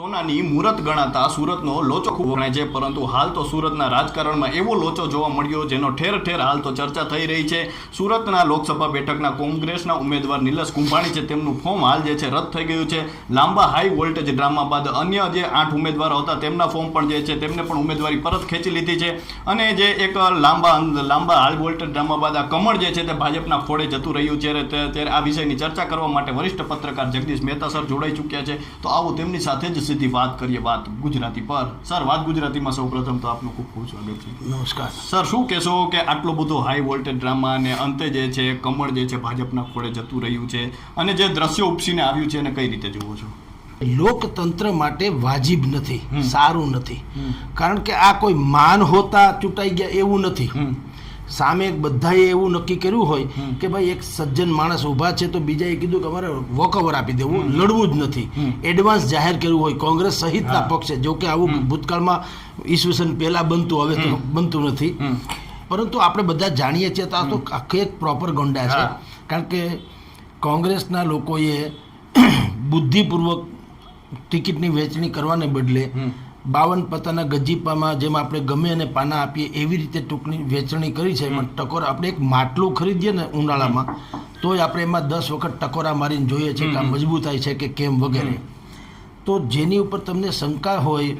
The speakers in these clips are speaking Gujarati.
સોનાની મુહૂર્ત ગણાતા સુરતનો લોચો ખૂબ ગણાય છે, પરંતુ હાલ તો સુરતના રાજકારણમાં એવો લોચો જોવા મળ્યો જેનો ઠેર ઠેર હાલ તો ચર્ચા થઈ રહી છે. સુરતના લોકસભા બેઠકના કોંગ્રેસના ઉમેદવાર નિલસ કુંભાણી છે, તેમનું ફોર્મ હાલ જે છે રદ થઈ ગયું છે. લાંબા હાઈ વોલ્ટેજ ડ્રામા બાદ અન્ય જે આઠ ઉમેદવારો હતા તેમના ફોર્મ પણ જે છે તેમને પણ ઉમેદવારી પરત ખેંચી લીધી છે. અને જે એક લાંબા લાંબા હાઈ વોલ્ટેજ ડ્રામા બાદ આ કમળ જે છે તે ભાજપના ફોડે જતું રહ્યું છે ત્યારે આ વિષયની ચર્ચા કરવા માટે વરિષ્ઠ પત્રકાર જગદીશ મહેતા સર જોડાઈ ચૂક્યા છે. તો આવો તેમની સાથે જ સીધી વાત કરીએ વાત ગુજરાતી પર. સર વાત ગુજરાતીમાં સૌપ્રથમ તો આપનું ખૂબ ખૂબ સ્વાગત છે. નમસ્કાર. સર શું કહેશો કે આટલો બધો હાઈ વોલ્ટેજ ડ્રામા અને અંતે જે છે કમળ જે છે ભાજપના ખોળે જતું રહ્યું છે અને જે દ્રશ્ય ઉપસીને આવ્યું છે એને કઈ રીતે જુઓ છો? લોકતંત્ર માટે વાજિબ નથી સારું નથી. કારણ કે આ કોઈ માન હોતા ચૂંટાઈ ગયા એવું નથી. સામે બધાએ એવું નક્કી કર્યું હોય કે ભાઈ એક સજ્જન માણસ ઊભા છે તો બીજાએ કીધું કે અમારે વોકઓવર આપી દેવું લડવું જ નથી. એડવાન્સ જાહેર કર્યું હોય કોંગ્રેસ સહિતના પક્ષે જો કે આવું ભૂતકાળમાં ઈસવીસન પહેલાં બનતું હવે તો બનતું નથી. પરંતુ આપણે બધા જાણીએ છીએ તો આ તો આખી એક પ્રોપર ગંડા છે. કારણ કે કોંગ્રેસના લોકોએ બુદ્ધિપૂર્વક ટિકિટની વેચણી કરવાને બદલે. બાવન પત્તાના ગજીપામાં જેમ આપણે ગમે અને પાના આપીએ એવી રીતે ટૂંકની વેચણી કરી છે. એમાં ટકોર આપણે એક માટલું ખરીદીએ ને ઉનાળામાં તોય આપણે એમાં દસ વખત ટકોરા મારીને જોઈએ છે કે આ મજબૂતાઈ છે કે કેમ વગેરે. તો જેની ઉપર તમને શંકા હોય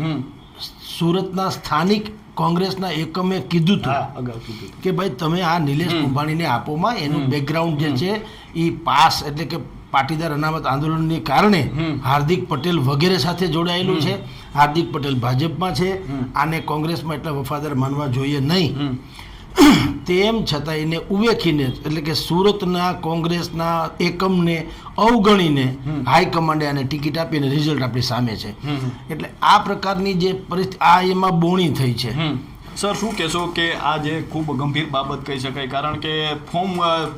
સુરતના સ્થાનિક કોંગ્રેસના એકમે કીધું હતું કે ભાઈ તમે આ નિલેશ કુંભાણીને આપોમાં એનું બેકગ્રાઉન્ડ જે છે એ પાસ એટલે કે પાટીદાર અનામત આંદોલનને કારણે હાર્દિક પટેલ વગેરે સાથે જોડાયેલું છે. હાર્દિક પટેલ ભાજપમાં છે. આને કોંગ્રેસમાં એટલા વફાદાર માનવા જોઈએ નહીં. તેમ છતાં એને ઉવેખીને એટલે કે સુરતના કોંગ્રેસના એકમને અવગણીને હાઈકમાન્ડે આને ટિકિટ આપીને રિઝલ્ટ આપણી સામે છે. એટલે આ પ્રકારની જે પરિસ્થિતિ આ એમાં બોણી થઈ છે. સર શું કહેશો કે આ જે ખૂબ ગંભીર બાબત કહી શકાય? કારણ કે ફોર્મ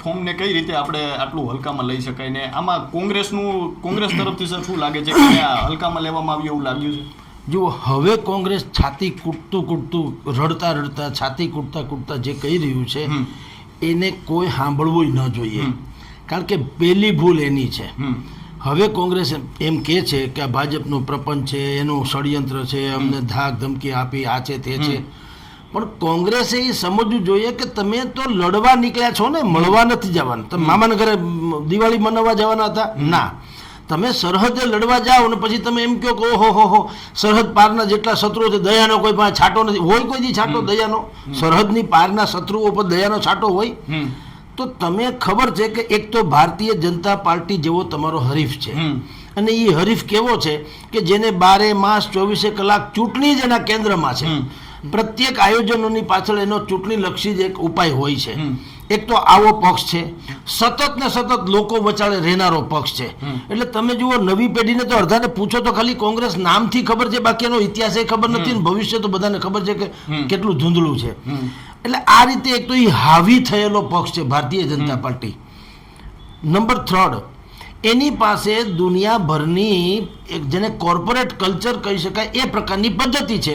ફોર્મને કઈ રીતે આપણે આટલું હલકામાં લઈ શકાય ને આમાં કોંગ્રેસનું કોંગ્રેસ તરફથી સર શું લાગે છે કે આ હલકામાં લેવામાં આવ્યું એવું લાગ્યું છે? જો હવે કોંગ્રેસ છાતી કૂટતું કૂટતું રડતા રડતા છાતી કૂટતા કૂટતા જે કહી રહ્યું છે એને કોઈ સાંભળવું ન જોઈએ. કારણ કે પહેલી ભૂલ એની છે. હવે કોંગ્રેસ એમ કહે છે કે આ ભાજપનું પ્રપંચ છે એનું ષડયંત્ર છે અમને ધાક ધમકી આપી આ છે તે છે. પણ કોંગ્રેસે એ સમજવું જોઈએ કે તમે તો લડવા નીકળ્યા છો ને મળવા નથી જવાના. તમે મામાના ઘરે દિવાળી મનાવવા જવાના હતા? ના. તમે સરહદે લડવા જાઓ ને પછી તમે એમ કહો કે ઓહો હો હો. સરહદ પારના જેટલા શત્રુઓ છે દયાનો કોઈ પાસે છાંટો નથી. હોય કોઈ દી છાંટો દયાનો? સરહદની પારના શત્રુઓ પર દયાનો છાંટો હોય? તો તમે ખબર છે કે એક તો ભારતીય જનતા પાર્ટી જેવો તમારો હરીફ છે. અને એ હરીફ કેવો છે કે જેને બારે માસ ચોવીસે કલાક ચૂંટણી જ એના કેન્દ્રમાં છે. પ્રત્યેક આયોજનોની પાછળ એનો ચૂંટણી લક્ષી જ એક ઉપાય હોય છે. એક તો આવો પક્ષ છે. સતત ને સતત લોકો વચાળે રહેનારો પક્ષ છે. એટલે તમે જુઓ નવી પેઢીને તો અડધાને પૂછો તો ખાલી કોંગ્રેસ નામથી ખબર છે બાકી એનો ઇતિહાસ એ ખબર નથી ને ભવિષ્ય તો બધાને ખબર છે કે કેટલું ધૂંધળું છે. એટલે આ રીતે એક તો એ હાવી થયેલો પક્ષ છે Bharatiya Janata Party. Number third એની પાસે દુનિયાભરની એક જેને કોર્પોરેટ કલ્ચર કહી શકાય એ પ્રકારની પદ્ધતિ છે.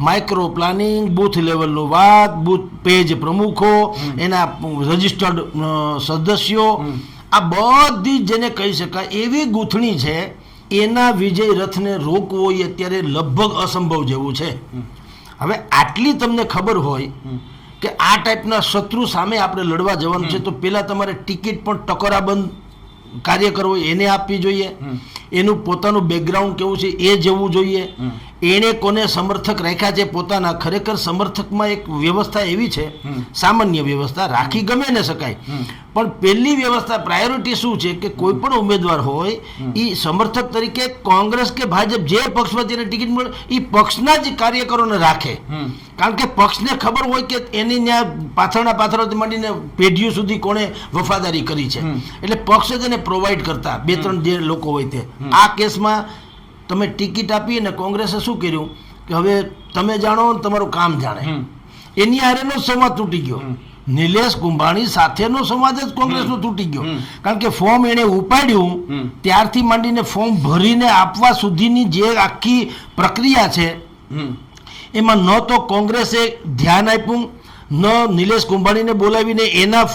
માઇક્રો પ્લાનિંગ બૂથ લેવલનું વાત બૂથ પેજ પ્રમુખો એના રજિસ્ટર્ડ સદસ્યો. આ બધી જેને કહી શકાય એવી ગૂંથણી છે એના વિજય રથને રોકવો એ અત્યારે લગભગ અસંભવ જેવું છે. હવે આટલી તમને ખબર હોય કે આ ટાઈપના શત્રુ સામે આપણે લડવા જવાનું છે તો પહેલાં તમારે ટિકિટ પણ ટકોરાબંધ કાર્ય કરવો એને આપવી જોઈએ. એનું પોતાનું બેકગ્રાઉન્ડ કેવું છે એ જવું જોઈએ. એણે કોને સમર્થક રાખ્યા છે પોતાના ખરેખર સમર્થકમાં એક વ્યવસ્થા એવી છે. સામાન્ય વ્યવસ્થા રાખી ગમે ને શકાય. પણ પહેલી વ્યવસ્થા પ્રાયોરિટી શું છે કે કોઈ પણ ઉમેદવાર હોય એ સમર્થક તરીકે કોંગ્રેસ કે ભાજપ જે પક્ષમાં તેને ટિકિટ મળે એ પક્ષના જ કાર્યકરોને રાખે. કારણ કે પક્ષને ખબર હોય કે એની ત્યાં પાછળના પાછળથી માંડીને પેઢીઓ સુધી કોણે વફાદારી કરી છે. એટલે પક્ષ જ એને પ્રોવાઈડ કરતા બે ત્રણ જે લોકો હોય તે. આ કેસમાં તમે ટિકિટ આપી અને કોંગ્રેસે શું કર્યું? કે હવે તમે જાણો તમારું કામ જાણે. એની હારેનો સંવાદ તૂટી ગયો. નિલેશ કુંભાણી સાથેનો સંવાદ જ કોંગ્રેસનો તૂટી ગયો. કારણ કે ફોર્મ એણે ઉપાડ્યું ત્યારથી માંડીને ફોર્મ ભરીને આપવા સુધીની જે આખી પ્રક્રિયા છે એમાં ન તો કોંગ્રેસે ધ્યાન આપ્યું ન નિલેશ કુંભાણીને બોલાવીને એના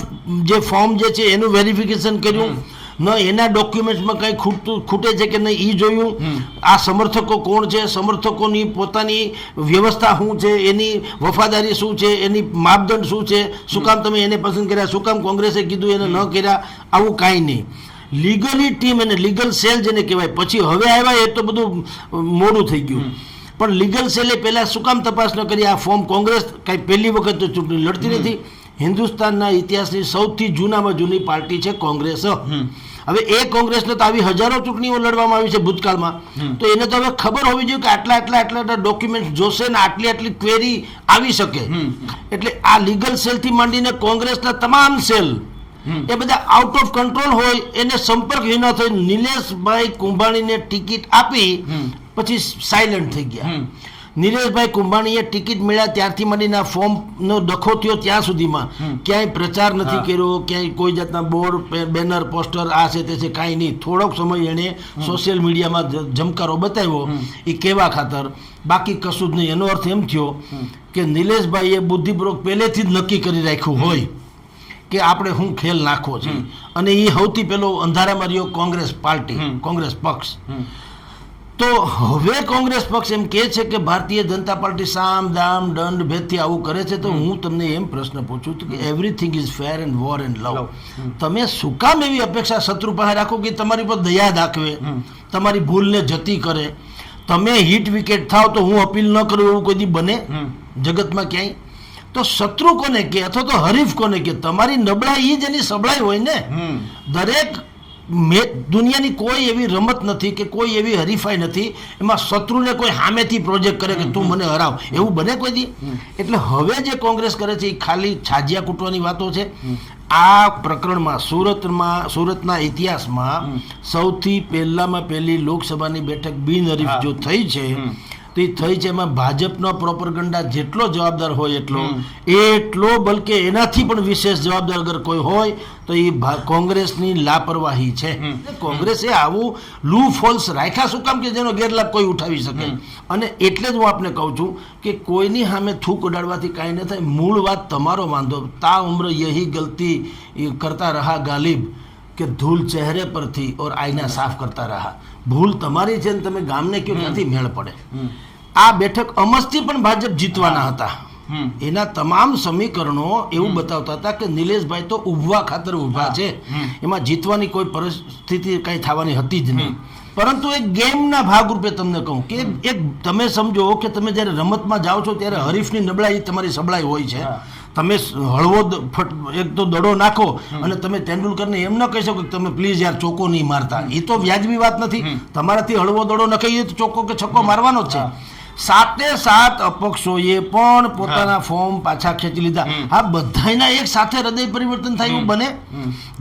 જે ફોર્મ જે છે એનું વેરિફિકેશન કર્યું ન એના ડોક્યુમેન્ટ્સમાં કંઈ ખૂટતું ખૂટે છે કે નહીં એ જોયું. આ સમર્થકો કોણ છે? સમર્થકોની પોતાની વ્યવસ્થા શું છે? એની વફાદારી શું છે? એની માપદંડ શું છે? શું કામ તમે એને પસંદ કર્યા? શું કામ કોંગ્રેસે કીધું એને ન કર્યા? આવું કાંઈ નહીં. લીગલી ટીમ અને લીગલ સેલ જેને કહેવાય પછી હવે આવ્યા એ તો બધું મોડું થઈ ગયું. પણ લીગલ સેલે પહેલાં શું કામ તપાસ ન કરી? આ ફોર્મ કોંગ્રેસ કાંઈ પહેલી વખત તો ચૂંટણી લડતી નથી. હિન્દુસ્તાનના ઇતિહાસની સૌથી જૂનામાં જૂની પાર્ટી છે કોંગ્રેસ. હવે એ કોંગ્રેસને તો આવી હજારો ચૂંટણીઓ લડવામાં આવી છે ભૂતકાળમાં. તો એને તો હવે ખબર હોવી જોઈએ કે આટલા આટલા આટલા ડોક્યુમેન્ટ જોશે ને આટલી આટલી ક્વેરી આવી શકે. એટલે આ લીગલ સેલથી માંડીને કોંગ્રેસના તમામ સેલ એ બધા આઉટ ઓફ કંટ્રોલ હોય એને સંપર્ક વિના થઈ નિલેશભાઈ કુંભાણીને ટિકિટ આપી પછી સાયલન્ટ થઈ ગયા. નિલેશભાઈ કુંભાણીએ ટિકિટ મળ્યા ત્યારથી મળીને ફોર્મનો ડખો થયો ત્યાં સુધીમાં. ક્યાંય પ્રચાર નથી કર્યો ક્યાંય કોઈ જાતના બોર્ડ બેનર પોસ્ટર આ છે તે છે કાંઈ નહીં. થોડોક સમય એણે સોશિયલ મીડિયામાં જમકારો બતાવ્યો એ કેવા ખાતર. બાકી કશું જ નહીં. એનો અર્થ એમ થયો કે નિલેશભાઈએ બુદ્ધિપૂર્વક પહેલેથી જ નક્કી કરી રાખ્યું હોય કે આપણે હું ખેલ નાખવો છે. અને એ સૌથી પહેલો અંધારામાં રહ્યો કોંગ્રેસ પાર્ટી કોંગ્રેસ પક્ષ. તો હવે કોંગ્રેસ પક્ષ એમ કહે છે કે ભારતીય જનતા પાર્ટી સામ દામ દંડ ભેદથી આવું કરે છે તો હું તમને એમ પ્રશ્ન પૂછું કે everything is fair and war and love તમે શું કામ એવી અપેક્ષા શત્રુ પાસે રાખો કે તમારી પર દયા દાખવે તમારી ભૂલને જતી કરે? તમે હિટ વિકેટ થાવ તો હું અપીલ ન કરું એવું કોઈ બને? જગતમાં ક્યાંય? તો શત્રુ કોને કે અથવા તો હરીફ કોને કે? તમારી નબળાઈ જ એની સબળાઈ હોય ને? દરેક મે દુનિયાની કોઈ એવી રમત નથી કે કોઈ એવી હરીફાઈ નથી એમાં શત્રુને કોઈ સામેથી પ્રોજેક્ટ કરે કે તું મને હરાવ. એવું બને કોઈ દી? એટલે હવે જે કોંગ્રેસ કરે છે એ ખાલી છાજિયા કૂટવાની વાતો છે. આ પ્રકરણમાં સુરતમાં સુરતના ઇતિહાસમાં સૌથી પહેલામાં પહેલી લોકસભાની બેઠક બિનહરીફ જો થઈ છે તો એ થઈ છે એમાં ભાજપનો પ્રોપરગંડા જેટલો જવાબદાર હોય એટલો. એટલો બલકે એનાથી પણ વિશેષ જવાબદાર અગર કોઈ હોય તો એ કોંગ્રેસની લાપરવાહી છે. કોંગ્રેસે આવું લૂ ફોલ્સ રાખ્યા શું કામ કે જેનો ગેરલાભ કોઈ ઉઠાવી શકે? અને એટલે જ હું આપને કહું છું કે કોઈની સામે થૂક ઉડાડવાથી કાંઈ ન થાય. મૂળ વાત તમારો વાંધો. તા ઉમ્ર યહી ગલતી કરતા રહા ગાલિબ. કે ધૂલ ચહેરે પરથી ઓર આઈના સાફ કરતા રહા. ભૂલ તમારી છે ને તમે ગામને કયો ક્યાંથી મેળ પડે. આ બેઠક અમસથી પણ ભાજપ જીતવાના હતા. એના તમામ સમીકરણો એવું બતાવતા હતા કે નિલેશભાઈ તો ઉભવા ખાતર ઊભા છે. એમાં જીતવાની કોઈ પરિસ્થિતિ કઈ થવાની હતી જ નહીં. પરંતુ એક ગેમના ભાગરૂપે તમને કહું કે એક- એક તમે સમજો કે તમે જ્યારે રમતમાં જાઓ છો ત્યારે હરીફની નબળાઈ તમારી સબળાઈ હોય છે. તમે હળવો એક તો દડો નાખો અને તમે તેંડુલકરને એમ ન કહી શકો કે તમે પ્લીઝ યાર ચોકો નહીં મારતા. એ તો વ્યાજબી વાત નથી. તમારાથી હળવો દડો નખાઈએ તો ચોકો કે છક્કો મારવાનો જ છે. સાતે સાત અપક્ષોએ પણ પોતાના ફોર્મ પાછા ખેંચી લીધા. આ બધાના એક સાથે હૃદય પરિવર્તન થાય એવું બને.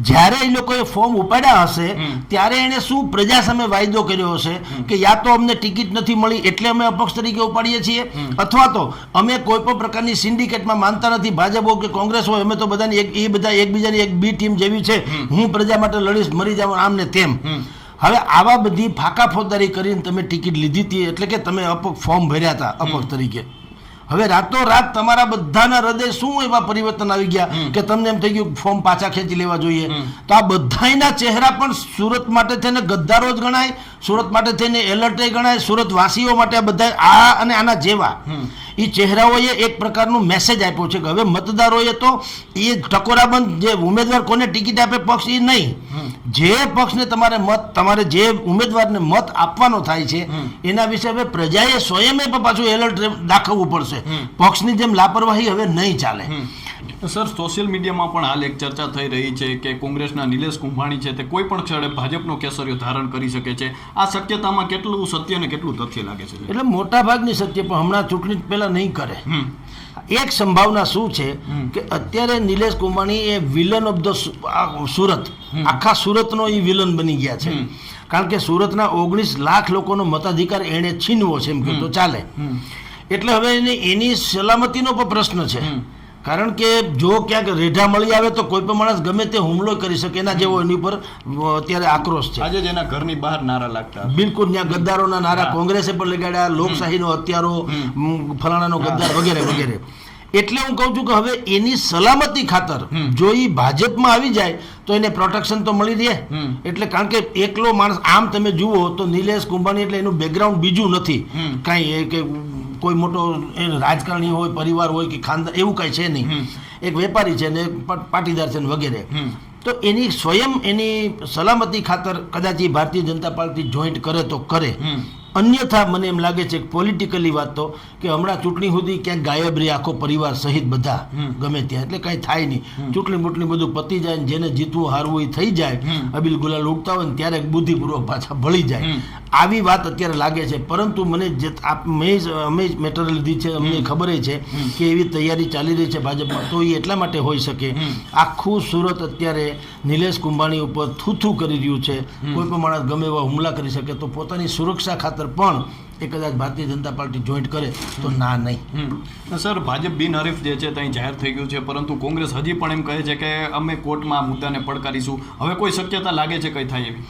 જ્યારે એ લોકોએ ફોર્મ ઉપાડ્યા હશે ત્યારે એણે શું પ્રજા સામે વાયદો કર્યો હશે કે યા તો અમને ટિકિટ નથી મળી એટલે અમે અપક્ષ તરીકે ઉપાડીએ છીએ? અથવા તો અમે કોઈ પણ પ્રકારની સિન્ડિકેટમાં માનતા નથી ભાજપ હોય કે કોંગ્રેસ હોય અમે તો બધાની એક એ બધા એકબીજાની એક બી ટીમ જેવી છે. હું પ્રજા માટે લડીશ મરી જાવ આમ ને તેમ. હવે આવા બધી ફાકા ફોજદારી કરીને તમે ટિકિટ લીધી હતી એટલે કે તમે અપક ફોર્મ ભર્યા હતા અપક તરીકે. હવે રાતો રાત તમારા બધાના હૃદય શું એવા પરિવર્તન આવી ગયા કે તમને એમ થઈ ગયું ફોર્મ પાછા ખેંચી લેવા જોઈએ? તો આ બધાયના ચહેરા પણ સુરત માટે થઈને ગદ્દારો જ ગણાય સુરત માટે થઈને એલર્ટે ગણાય સુરત વાસીઓ માટે આ બધા આ અને આના જેવા. એ ચહેરાઓએ એક પ્રકારનું મેસેજ આપ્યો છે કે હવે મતદારોએ તો એ ટકોરાબંધ જે ઉમેદવાર કોને ટિકિટ આપે પક્ષ એ નહીં. જે પક્ષને તમારે મત તમારે જે ઉમેદવારને મત આપવાનો થાય છે એના વિશે હવે પ્રજાએ સ્વયંએ પણ પાછું એલર્ટ દાખવવું પડશે. પક્ષની જેમ લાપરવાહી હવે નહીં ચાલે. સર સોશિયલ મીડિયામાં પણ હાલ એક ચર્ચા થઈ રહી છે કે કોંગ્રેસના નિલેશ કુંભાણી છે તે કોઈ પણ ક્ષણે ભાજપનો કેસરીઓ ધારણ કરી શકે છે. આ શક્યતામાં કેટલું સત્ય અને કેટલું તથ્ય લાગે છે એટલે મોટા ભાગની સત્ય પણ હમણાં ચૂંટણી પહેલા નહીં કરે. એક સંભાવના શું છે કે અત્યારે નિલેશ કુંભાણી એ વિલન ઓફ ધ સુરત આખા સુરતનો એ વિલન બની ગયા છે. કારણ કે સુરતના ઓગણીસ લાખ લોકોનો મતાધિકાર એણે છીનવો છે એમ કહેતો તો ચાલે. એટલે હવે એની સલામતીનો પણ પ્રશ્ન છે. કારણ કે જો ક્યાંક રેઢા મળી આવે તો કોઈ પણ માણસ ગમે તે હુમલો કરી શકે એના જેવો એની ઉપર અત્યારે આક્રોશ છે. આજે જ એના ઘરની બહાર નારા લાગતા બિલકુલ ત્યાં ગદ્દારોના નારા કોંગ્રેસે પણ લગાડ્યા લોકશાહીનો હત્યારો ફલાણાનો ગદ્દાર વગેરે વગેરે. એટલે હું કહું છું કે હવે એની સલામતી ખાતર જો એ ભાજપમાં આવી જાય તો એને પ્રોટેક્શન તો મળી રહે. એટલે કારણ કે એકલો માણસ આમ તમે જુઓ તો નિલેશ કુંભાણી એટલે એનું બેકગ્રાઉન્ડ બીજું નથી. કાંઈ એ કે કોઈ મોટો એ રાજકારણી હોય પરિવાર હોય કે ખાનદાન એવું કાંઈ છે નહીં. એક વેપારી છે ને પાટીદાર છે ને વગેરે. તો એની સ્વયં એની સલામતી ખાતર કદાચ એ ભારતીય જનતા પાર્ટી જોઈન્ટ કરે તો કરે. અન્યથા મને એમ લાગે છે પોલિટિકલી વાત તો કે હમણાં ચૂંટણી સુધી ક્યાંક ગાયબ રહી આખો પરિવાર સહિત બધા ગમે ત્યાં. એટલે કાંઈ થાય નહીં. ચૂંટણી બૂટણી બધું પતી જાય ને જેને જીતવું હારવું એ થઈ જાય. અબિલ ગુલાલ ઉગતા હોય ને ત્યારે બુદ્ધિપૂર્વક પાછા ભળી જાય. આવી વાત અત્યારે લાગે છે. પરંતુ મને જે મેં જ- અમે મેટર લીધી છે અમને ખબર છે કે એવી તૈયારી ચાલી રહી છે ભાજપમાં. તો એ એટલા માટે હોઈ શકે. આખું સુરત અત્યારે નિલેશ કુંભાણી ઉપર થૂથું કરી રહ્યું છે. કોઈ પણ માણસ ગમે એવા હુમલા કરી શકે તો પોતાની સુરક્ષા ખાતર પણ એ કદાચ ભારતીય જનતા પાર્ટી જોઈન્ટ કરે તો ના નહીં. સર ભાજપ બિનહરીફ જે છે ત્યાં જાહેર થઈ ગયું છે પરંતુ કોંગ્રેસ હજી પણ એમ કહે છે કે અમે કોર્ટમાં આ મુદ્દાને પડકારીશું. હવે કોઈ શક્યતા લાગે છે કંઈ થાય એવી?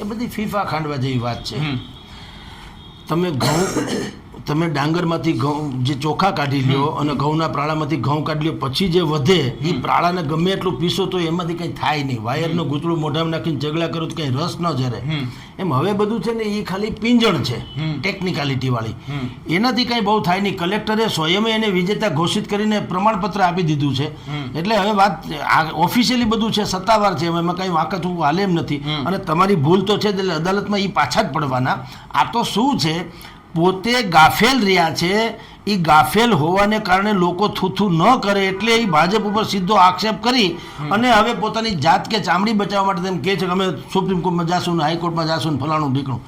એ બધી ફીફા ખાંડવા જેવી વાત છે. તમે ઘઉં તમે ડાંગરમાંથી ઘઉં જે ચોખા કાઢી લ્યો અને ઘઉંના પ્રાળામાંથી ઘઉં કાઢી લ્યો પછી જે વધે એ પ્રાળાને ગમે એટલું પીસો તો એમાંથી કંઈ થાય નહીં. વાયરનું ગૂંચળું મોઢામાં નાખીને જગલા કરો તો કંઈ રસ ન જરે. એમ હવે બધું છે ને એ ખાલી પિંજણ છે હમ. ટેકનિકાલિટી વાળી. એનાથી કંઈ બહુ થાય નહીં. કલેક્ટરે સ્વયં એને વિજેતા ઘોષિત કરીને પ્રમાણપત્ર આપી દીધું છે. એટલે હવે વાત ઓફિશિયલી બધું છે સત્તાવાર છે. એમાં કંઈ વાંકત હું હાલે એમ નથી. અને તમારી ભૂલ તો છે જ એટલે અદાલતમાં એ પાછા જ પડવાના. આ તો શું છે? પોતે ગાફેલ રહ્યા છે એ ગાફેલ હોવાને કારણે લોકો થૂથું ન કરે એટલે એ ભાજપ ઉપર સીધો આક્ષેપ કરી અને હવે પોતાની જાત કે ચામડી બચાવવા માટે તેમ કહે છે કે અમે સુપ્રીમ કોર્ટમાં જાશું ને હાઈકોર્ટમાં જાશું ને ફલાણું ઢીકણું.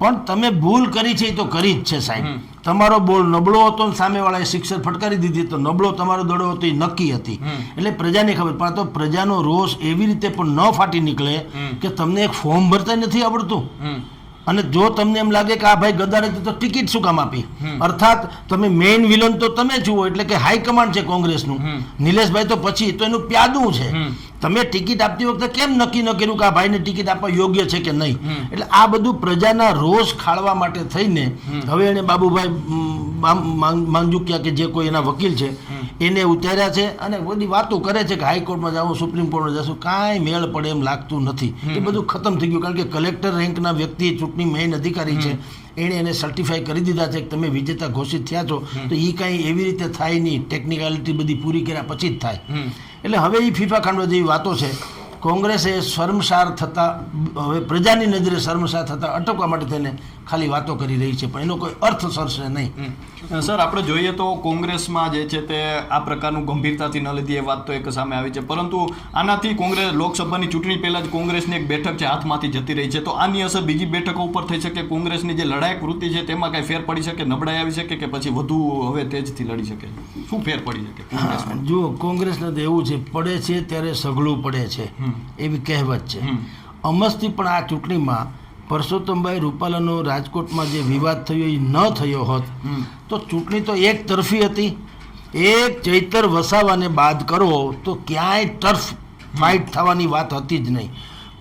પણ તમે ભૂલ કરી છે એ તો કરી જ છે સાહેબ. તમારો બોલ નબળો હતો ને સામેવાળાએ શિક્ષક ફટકારી દીધી તો નબળો તમારો દડો હતો એ નક્કી હતી. એટલે પ્રજાને ખબર પણ તો પ્રજાનો રોષ એવી રીતે પણ ન ફાટી નીકળે કે તમને એક ફોર્મ ભરતા નથી આવડતું. અને જો તમને એમ લાગે કે આ ભાઈ ગદારે તો ટિકિટ શું કામ આપી? અર્થાત તમે મેઇન વિલન તો તમે જુઓ એટલે કે હાઈકમાન્ડ છે કોંગ્રેસનું. નિલેશભાઈ તો પછી તો એનું પ્યાદું છે. તમે ટિકિટ આપતી વખતે કેમ નક્કી ન કર્યું કે આ ભાઈને ટિકિટ આપવા યોગ્ય છે કે નહીં? એટલે આ બધું પ્રજાના રોષ ખાળવા માટે થઈને હવે એને બાબુભાઈ માંગજુકિયા કે જે કોઈ એના વકીલ છે એને ઉતાર્યા છે અને બધી વાતો કરે છે કે હાઈકોર્ટમાં જાઉં સુપ્રીમ કોર્ટમાં જશું કાંઈ મેળ પડે એમ લાગતું નથી. એ બધું ખતમ થઈ ગયું કારણ કે કલેક્ટર રેન્કના વ્યક્તિ ચૂંટણી મેઇન અધિકારી છે. એણે એને સર્ટિફાઈ કરી દીધા છે કે તમે વિજેતા ઘોષિત થયા છો. તો એ કાંઈ એવી રીતે થાય નહીં. ટેકનિકાલિટી બધી પૂરી કર્યા પછી જ થાય. એટલે હવે એ ફીફા ખાંડવા જેવી વાતો છે. કોંગ્રેસે શર્મસાર થતા હવે પ્રજાની નજરે શર્મસાર થતા અટકવા માટે થઈને ખાલી વાતો કરી રહી છે પણ એનો કોઈ અર્થ સરશે નહીં. સર આપણે જોઈએ તો કોંગ્રેસમાં જે છે તે આ પ્રકારનું ગંભીરતાથી ન લીધી એ વાત તો એક સામે આવી છે. પરંતુ આનાથી કોંગ્રેસ લોકસભાની ચૂંટણી પહેલાં જ કોંગ્રેસની એક બેઠક છે હાથમાંથી જતી રહી છે. તો આની અસર બીજી બેઠકો ઉપર થઈ શકે કોંગ્રેસની જે લડાયક વૃત્તિ છે તેમાં કાંઈ ફેર પડી શકે નબળાઈ આવી શકે કે પછી વધુ હવે તેજથી લડી શકે? શું ફેર પડી શકે જુઓ કોંગ્રેસને તો એવું છે પડે છે ત્યારે સઘળું પડે છે. એવી કહેવત છે. અમસ્તી પણ આ ચૂંટણીમાં પરસોત્તમભાઈ રૂપાલાનો રાજકોટમાં જે વિવાદ થયો એ ન થયો હોત તો ચૂંટણી તો એક તરફી હતી. એક ચૈતર વસાવાને બાદ કરો તો ક્યાંય ટર્ફ ફાઇટ થવાની વાત હતી જ નહીં.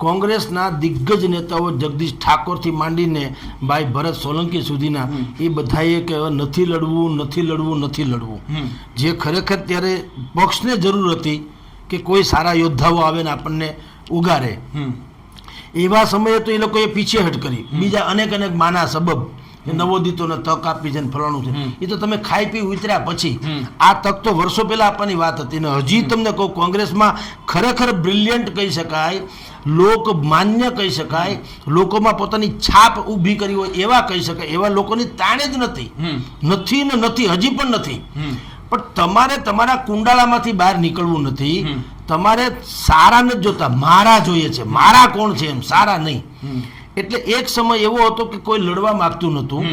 કોંગ્રેસના દિગ્ગજ નેતાઓ જગદીશ ઠાકોરથી માંડીને ભાઈ ભરત સોલંકી સુધીના એ બધાએ કે નથી લડવું નથી લડવું નથી લડવું. જે ખરેખર ત્યારે પક્ષને જરૂર હતી કે કોઈ સારા યોદ્ધાઓ આવે ને આપણને ઉગારે. એવા સમયે તો એ લોકોએ પીછેહટ કરી. બીજા અનેક અનેક માના સબબ નવોદિતોને તક આપી છે ને ફલાણું છે. એ તો તમે ખાઈ પી ઉતર્યા પછી. આ તક તો વર્ષો પહેલા આપવાની વાત હતી ને હજી તમને કહું કોંગ્રેસમાં ખરેખર બ્રિલિયન્ટ કહી શકાય લોક માન્ય કહી શકાય લોકોમાં પોતાની છાપ ઊભી કરી હોય એવા કહી શકાય એવા લોકોની તાણે જ નથી. નથી ને નથી હજી પણ નથી. પણ તમારે તમારા કુંડાળામાંથી બહાર નીકળવું નથી. તમારે સારા નથી જોતા. મારા જોઈએ છે. મારા કોણ છે એમ? સારા નહીં. એટલે એક સમય એવો હતો કે કોઈ લડવા માંગતું નહોતું.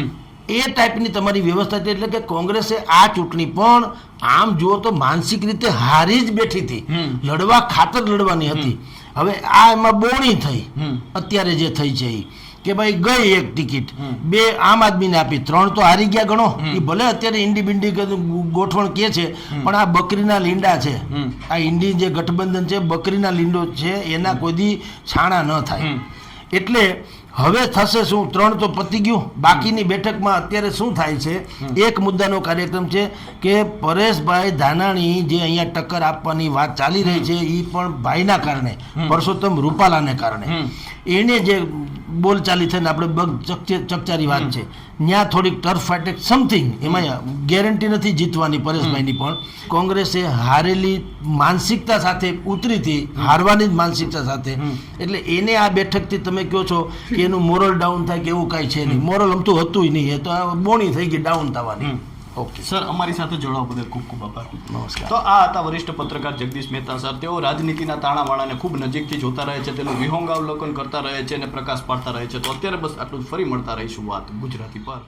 એ ટાઈપની તમારી વ્યવસ્થા હતી એટલે કે કોંગ્રેસે આ ચૂંટણી પણ આમ જુઓ તો માનસિક રીતે હારી જ બેઠી હતી. લડવા ખાતર લડવાની હતી. હવે આ એમાં બોણી થઈ. અત્યારે જે થઈ છે એ કે ભાઈ ગઈ એક ટિકિટ. બે આમ આદમીને આપી. ત્રણ તો હારી ગયા ગણો. એ ભલે અત્યારે બિન્ડી ગોઠવણ કે છે પણ આ બકરીના લીંડા છે. આ ઈંડી જે ગઠબંધન છે બકરીના લીંડો છે એના કોઈ છાણા ન થાય. એટલે હવે થશે શું? ત્રણ તો પતી ગયું. બાકીની બેઠકમાં અત્યારે શું થાય છે? એક મુદ્દાનો કાર્યક્રમ છે કે પરેશભાઈ ધાનાણી જે અહીંયા ટક્કર આપવાની વાત ચાલી રહી છે એ પણ ભાઈના કારણે પરસોત્તમ રૂપાલાને કારણે. એને જે બોલચાલી થઈને આપણે બગ ચકચે- ચકચારી વાત છે. ત્યાં થોડીક ટર્ફ ફાટેક સમથિંગ એમાં ગેરંટી નથી જીતવાની પરેશભાઈની પણ. કોંગ્રેસે હારેલી માનસિકતા સાથે ઉતરી હતી હારવાની જ માનસિકતા સાથે. એટલે એને આ બેઠકથી તમે કહો છો કે એનું મોરલ ડાઉન થાય કે એવું કાંઈ છે નહીં. મોરલ અમતું હતું નહીં એ તો બોણી થઈ ગઈ ડાઉન થવાની. ઓકે સર અમારી સાથે જોડાવા બદલ ખૂબ ખૂબ આભાર. નમસ્કાર. તો આ હતા વરિષ્ઠ પત્રકાર જગદીશ મહેતા સર. તેઓ રાજનીતિના તાણાવાણાને ખૂબ નજીકથી જોતા રહે છે તેનું વિહંગાવલોકન કરતા રહે છે અને પ્રકાશ પાડતા રહે છે. તો અત્યારે બસ આટલું જ. ફરી મળતા રહીશું વાત ગુજરાતી પર.